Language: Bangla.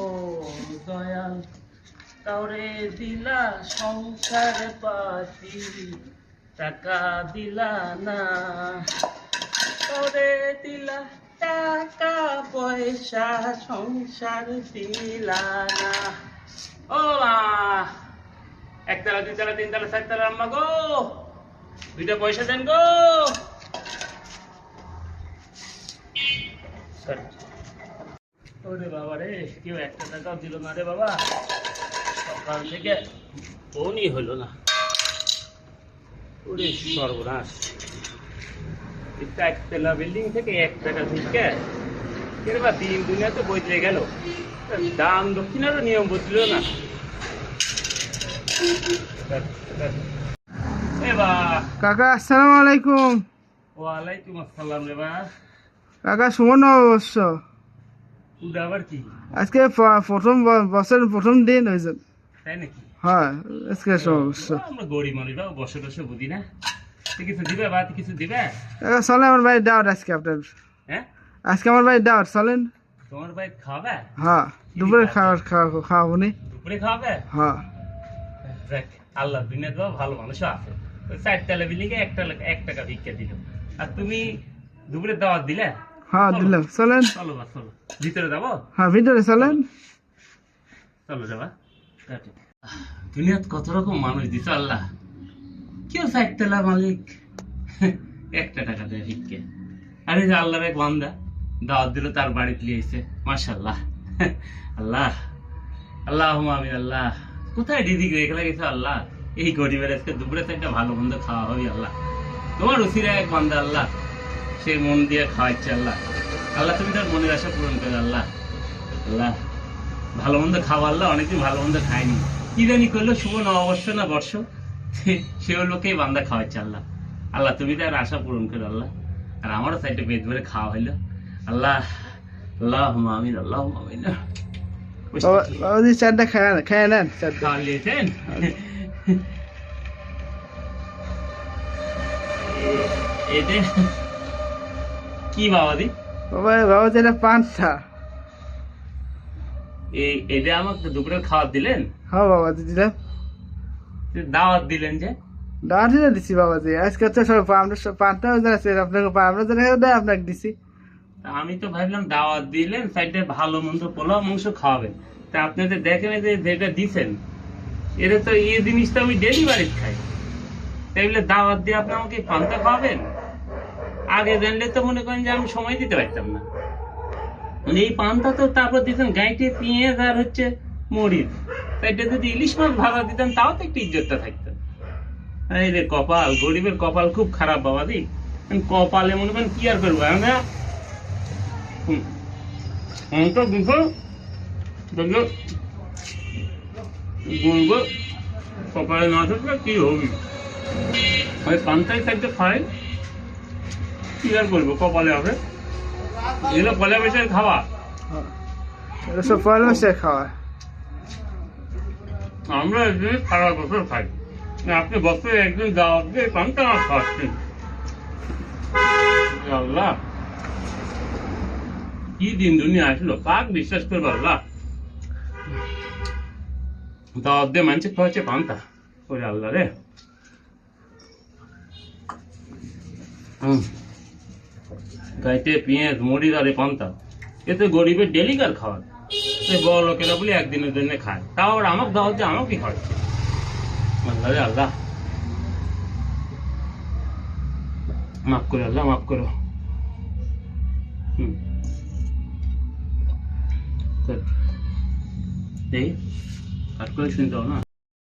ও দয়াল, কাউরে দিলা সংসার পাতি, টাকা দিলা না। কাউরে দিলা টাকা পয়সা, সংসার দিলা না। ও মা, একতলা দুইতলা তিনতলা, চারতলা, আম্মা গো, দুইটা পয়সা দেন গো Sorry. ওরে বাবা রে কেউ একটা টাকাও দিল না রে বাবা। সকাল থেকে ফোনই হলো না। ওরে সর্বনাশ। বিল্ডিং থেকে এক টাকা ঢুকে দিন দুনিয়া তো বদলে গেল। দান দক্ষিণারও নিয়ম বদল না। কাকা আসসালামু আলাইকুম। ওয়ালাইকুম আসসালাম রে বা কাকা সুমন অবশ্য আজকে প্রথম বছরের প্রথম দিন হয়েছে। তাই নাকি? হ্যাঁ আজকে আমরা গরিব মানুষ বা বসে বসে বুঝি না? কিছু দিবে বা কিছু দিবে? চলে আমার বাড়ির দাওয়াত আজকে আপনার। হ্যাঁ? আজকে আমার বাড়ির দাওয়াত চলেন। তোমার ভাই খাওয়াবে? হ্যাঁ দুপুরে খাওয়া খাওয়া খাওয়াবো নি দুপুরে খাওয়াবে? হ্যাঁ। দেখ আল্লাহ দুনিয়া তো ভালো মানুষও আছে। ওই চারতলা বিল্ডিংয়ে একটা এক টাকা ভিক্ষা দিল। আর তুমি দুপুরে দাওয়াত দিলে? হ্যাঁ দিলাম। চলেন। চলো বা চলো। ভিতরে যাব? হ্যাঁ ভিতরে চলেন। চলো যাবা। দুনিয়াত কত রকম মানুষ দিছে আল্লাহ? কেউ চারতলা মালিক? একটা টাকা দেয় ভিক্ষে। আরে যে আল্লাহর এক বান্দা দাওয়াত দিল তার বাড়িতে লিয়েছে মাশাল্লাহ আল্লাহ। আল্লাহ আমিন আল্লাহ। কোথায় দিদি রেখে গেছে আল্লাহ? এই গরিবের আজকে দুপুরে একটা ভালো মন্দ খাওয়া হবে আল্লাহ। তোমার উসিরা এক বান্দা আল্লাহ। সে মন দিয়ে খাওয়াচ্ছে আল্লাহ আল্লাহ তুমি তার মনের আশা পূরণ করে আল্লাহ আল্লাহ ভালো মন্দ খাওয়া আল্লাহ অনেকদিন ভালো মন্দ খায়নি জানি করল শুভ অবশ্য না বর্ষ সে- লোকেই বান্দা খাওয়াচ্ছে আল্লাহ আল্লাহ তুমি তার আশা পূরণ করে আল্লাহ আর আমারও সাইডে পেট ভরে খাওয়া হইল আল্লাহ আল্লাহ আমিন আল্লাহ বাবাজি চারটা খায় খায় নেন খাওয়া নিয়েছেন এতে কি বাবাদি বাবা পাঁচটা এই এটা আমাকে খাওয়া দিলেন? হ্যাঁ বাবাজি দিলাম। দাওয়াত দিলেন যে? দাওয়াত দিলে দিছি বাবাজি আজকে তো সব আমরা সব পাঁচটা আছে আপনাকে আমরা যেটা আপনাকে দিছি। আমি তো ভাবলাম দাওয়াত দিলেন সাইডে ভালো মন্দ পোলাও মাংস খাওয়াবেন। তা আপনি তো দেখেন যে যেটা দিছেন এটা তো এই জিনিসটা আমি ডেলিভারি খাই। তাই বলে দাওয়াত দিয়ে আপনি আমাকে পান্তা খাওয়াবেন? আগে জানলে তো মনে করেন যে আমি সময় দিতে পারতাম না। মানে এই পান্তা তো তারপর দিতেন, গাইটে পেঁয়াজ আর হচ্ছে মরিচ। সাইডে যদি ইলিশ মাছ ভাজা দিতেন, তাও তো একটু ইজ্জতটা থাকতো। এই রে কপাল, গরিবের কপাল খুব খারাপ বাবা দি কপালে মনে করেন কি আর করব আমরা দেখল বলব কপালে না থাকলে কি হবে? ওই পান্তাই থাকতে খাই কি আর করব কপালে হবে? এগুলো পয়লা বৈশাখ খাওয়া? হ্যাঁ। এটা সব পয়লা মাসে খাওয়া। আমরা একদিন সারা বছর খাই। আপনি বছরে একদিন দাওয়াত দিয়ে পান্তা মাছ খাওয়াচ্ছেন আল্লাহ। কি দিন দুনিয়া আসলো? কাক বিশ্বাস করব আল্লাহ? দাওয়াত দিয়ে মানুষ খাওয়াচ্ছে পান্তা। ওরে আল্লাহ রে। হুম। গাইতে, পেঁয়াজ মরিচ আর পান্তা। এতে গরিবের ডেলিকার খাওয়ার সে বড় লোকেরা বলে একদিনের জন্য খায়। তাও আবার আমাকে দেওয়া হচ্ছে, আমাকে খাওয়াচ্ছে আল্লাহ আল্লাহ। মাফ করো আল্লাহ, মাফ করো। হুম। এই কাট করে শুনতে হবে না?